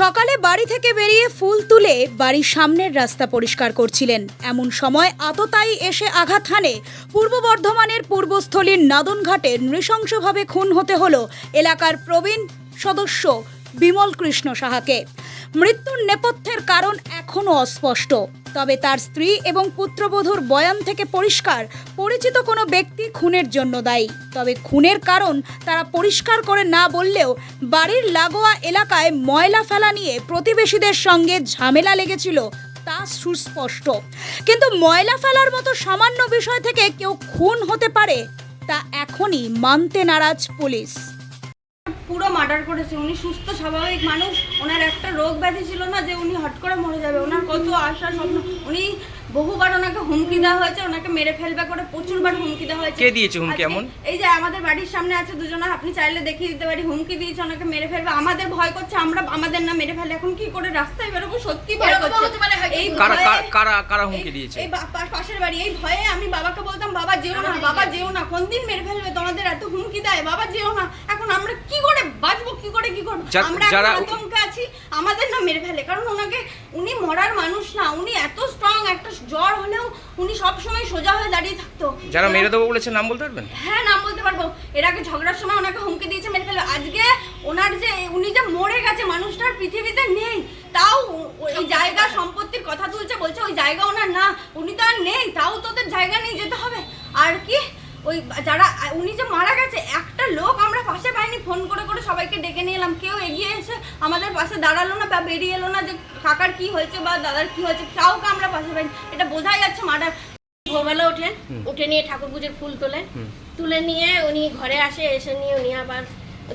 সকালে বাড়ি থেকে বেরিয়ে ফুল তুলে বাড়ির সামনের রাস্তা পরিষ্কার করছিলেন। এমন সময় আততায়ী এসে আঘাত হানে পূর্ব বর্ধমানের পূর্বস্থলীর নাদনঘাটে নৃশংসভাবে খুন হতে হল এলাকার প্রবীণ সদস্য বিমল কৃষ্ণ সাহাকে। মৃত্যুর নেপথ্যের কারণ এখনও অস্পষ্ট। তবে তার স্ত্রী এবং পুত্রবধূর বয়ান থেকে পরিষ্কার, পরিচিত কোনো ব্যক্তি খুনের জন্য দায়ী। তবে খুনের কারণ তারা পরিষ্কার করে না বললেও বাড়ির লাগোয়া এলাকায় ময়লা ফেলা নিয়ে প্রতিবেশীদের সঙ্গে ঝামেলা লেগেছিল, তা সুস্পষ্ট। কিন্তু ময়লা ফেলার মতো সামান্য বিষয় থেকে কেউ খুন হতে পারে, তা এখনই মানতে নারাজ পুলিশ। পুরো মার্ডার করেছে। উনি সুস্থ স্বাভাবিক মানুষ। ওনার একটা রোগ ব্যাধি ছিল না যে উনি হট করে মরে যাবে। ওনার কত আশা স্বপ্ন। উনি বহুবার ওনাকে হুমকি দেওয়া হয়েছে ওনাকে মেরে ফেলবে করে প্রচুরবার হুমকি দেওয়া হয়েছে। কে দিয়েছে হুমকি এমন? এই যে আমাদের বাড়ির সামনে আছে দুজনা আপনি চাইলে দেখিয়ে দিতে পারি হুমকি দিয়েছে ওনাকে মেরে ফেলবে। আমাদের ভয় করছে আমরা আমাদের না মেরে ফেলে এখন কি করে রাস্তায় বেরোবো? সত্যি ভয় করছে। এই কারা কারা- হুমকি দিয়েছে? এই পাশের বাড়ি। এই ভয়ে আমি বাবাকে বলতাম বাবা যেও না বাবা যেও না। কোন দিন মেরে ফেলবে? তোমাদের এত হুমকি দেয় বাবা যেও না। এখন আমরা কি করে করে কি করব? আমরা যারা- আতঙ্কে আছি আমাদের না মেরে ফেলে। কারণ ওনাকে উনি মরার মানুষ না উনি এত স্ট্রং একটা জ্বর হলেও উনি সব সময় সোজা হয়ে দাঁড়িয়ে থাকতো। যারা মেরে দেবো বলেছে নাম বলতে পারবেন? হ্যাঁ নাম বলতে পারব। এর আগে ঝগড়ার সময় ওনাকে হুমকি দিয়েছে মেরে আজকে ওনার যে উনি যে মরে গেছে মানুষটার পৃথিবীতে নেই। তাও ওই জায়গা সম্পত্তির কথা তুলছে বলছে ওই জায়গা ওনার না উনি তো আর নেই তাও তোদের জায়গা নিয়ে যেতে হবে। আর কি? ওই যারা উনি যে মারা গেছে একটা লোক আমরা পাশে পাইনি ফোন করে করে সবাইকে ডেকে নিয়ে এলাম। কেউ এগিয়ে এসে আমাদের পাশে দাঁড়াল না বা বেরিয়ে এলো না যে কাকার কি হয়েছে বা দাদার কি হয়েছে কাউকে আমরা পাশে পাইনি। এটা বোঝাই যাচ্ছে মার্ডার ভোরবেলা ওঠেন উঠে নিয়ে ঠাকুর পুজোর ফুল তোলেন। তুলে নিয়ে উনি ঘরে আসে এসে নিয়ে উনি আবার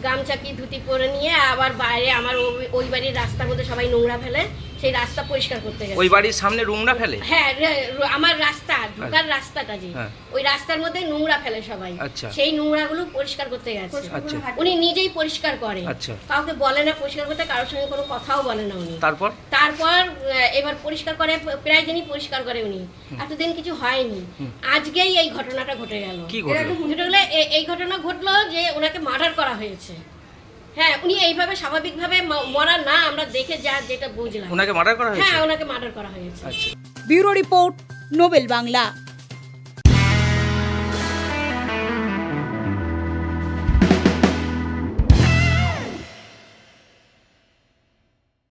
গামছা কি ধুতি পরে নিয়ে আবার বাইরে আমার ওই- বাড়ির রাস্তার মধ্যে সবাই নোংরা ফেলে সেই রাস্তা পরিষ্কার করতে গেছে। ওই বাড়ির সামনে নোংরা ফেলে? হ্যাঁ রে- আমার রাস্তা ঢোকার রাস্তাটা যে হ্যাঁ। ওই রাস্তার মধ্যে নোংরা ফেলে সবাই। সেই নোংরা গুলো পরিষ্কার করতে গেছে। আচ্ছা। উনি নিজেই পরিষ্কার করে। আচ্ছা। কাউকে বলে না পরিষ্কার করতে কারোর সঙ্গে কোনো কথাও বলে না উনি। তারপর? তারপর এবার পরিষ্কার করে প্রায় দিনই পরিষ্কার করে উনি। এতদিন কিছু হয়নি। আজকেই এই ঘটনাটা ঘটে গেল। ঘটে এই ঘটনা ঘটলো যে ওনাকে মার্ডার করা হয়েছে। হ্যাঁ উনি এইভাবে স্বাভাবিকভাবে মরা না আমরা দেখে যা যেটা বুঝলাম। ওনাকে মার্ডার করা হয়েছে? হ্যাঁ ওনাকে মার্ডার করা হয়েছে। Bureau bureau report Nobel Bangla.